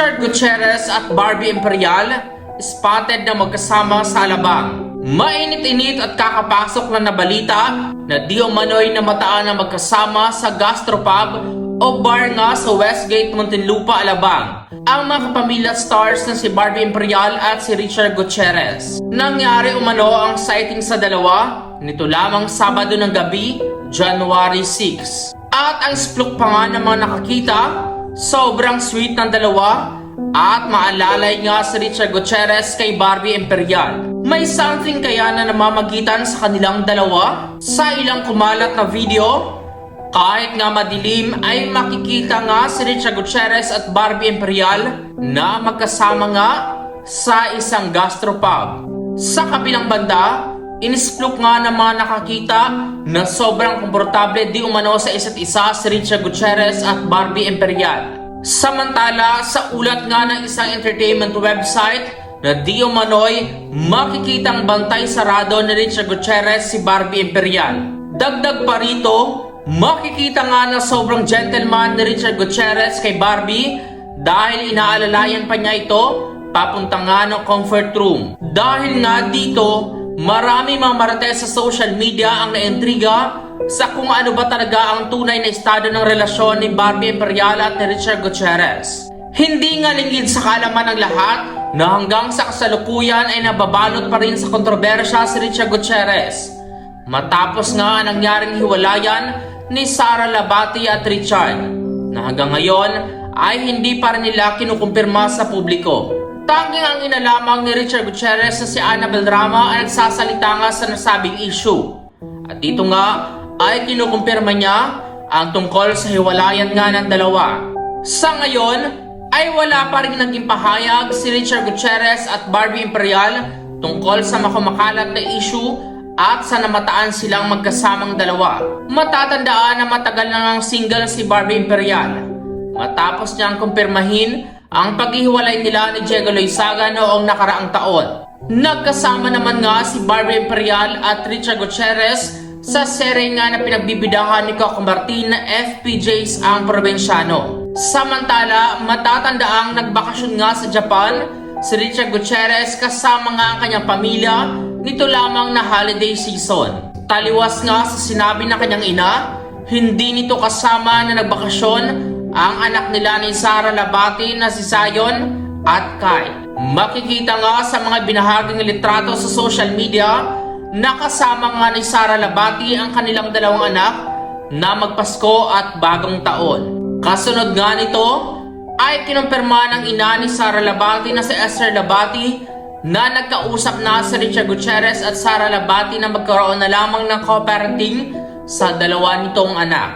Richard Gutierrez at Barbie Imperial spotted na magkasama sa alabang. Mainit-init at kakapasok lang na balita na di umano'y namataan na magkasama sa gastropub o bar nga sa Westgate, Muntinlupa, Alabang. Ang mga kapamilya stars na si Barbie Imperial at si Richard Gutierrez. Nangyari umano ang sighting sa dalawa nito lamang Sabado ng gabi, January 6. At ang splok pa nga ng mga nakakita, sobrang sweet ng dalawa at maalalay nga si Richard Gutierrez kay Barbie Imperial. May something kaya na namamagitan sa kanilang dalawa? Sa ilang kumalat na video, kahit nga madilim ay makikita nga si Richard Gutierrez at Barbie Imperial na magkasama nga sa isang gastropub. Sa kabilang banda, inisplok nga ng mga nakakita na sobrang komportable di umano sa isa't isa si Richard Gutierrez at Barbie Imperial. Samantala, sa ulat nga ng isang entertainment website na di umano'y makikitang bantay sarado ni Richard Gutierrez si Barbie Imperial. Dagdag pa rito, makikita nga na sobrang gentleman ni Richard Gutierrez kay Barbie dahil inaalalayan pa niya ito papunta nga ng comfort room. Dahil nga dito, marami mga marites sa social media ang naintriga sa kung ano ba talaga ang tunay na estado ng relasyon ni Barbie Imperial at ni Richard Gutierrez. Hindi nga lingid sa kalaman ng lahat na hanggang sa kasalukuyan ay nababalot pa rin sa kontrobersya si Richard Gutierrez. Matapos nga ang nangyaring hiwalayan ni Sara Labati at Richard na hanggang ngayon ay hindi pa rin nila kinukumpirma sa publiko. Tanging ang ina lamang ni Richard Gutierrez na si Annabel Rama ay nagsasalita nga sa nasabing issue. At dito nga ay kinukumpirma niya ang tungkol sa hiwalayan nga ng dalawa. Sa ngayon, ay wala pa rin naging pahayag si Richard Gutierrez at Barbie Imperial tungkol sa makumakalat na issue at sa namataan silang magkasamang dalawa. Matatandaan na matagal na ng single si Barbie Imperial. Matapos niyang kumpirmahin ang paghihiwalay nila ni Diego Loizaga noong nakaraang taon. Nagkasama naman nga si Barbie Imperial at Richard Gutierrez sa serye nga na pinagbibidahan ni Coco Martin na FPJs ang probinsyano. Samantala, matatandaang nagbakasyon nga sa Japan si Richard Gutierrez kasama nga ang kanyang pamilya nito lamang na holiday season. Taliwas nga sa sinabi ng kanyang ina, hindi nito kasama na nagbakasyon ang anak nila ni Sara Labati na si Zion at Kai. Makikita nga sa mga binahaging litrato sa social media nakasama nga ni Sara Labati ang kanilang dalawang anak na magpasko at bagong taon. Kasunod nga nito ay kinumpirma ng ina ni Sara Labati na si Esther Labati na nagkausap na si Richard Gutierrez at Sara Labati na magkaroon na lamang ng co-parenting sa dalawa nitong anak.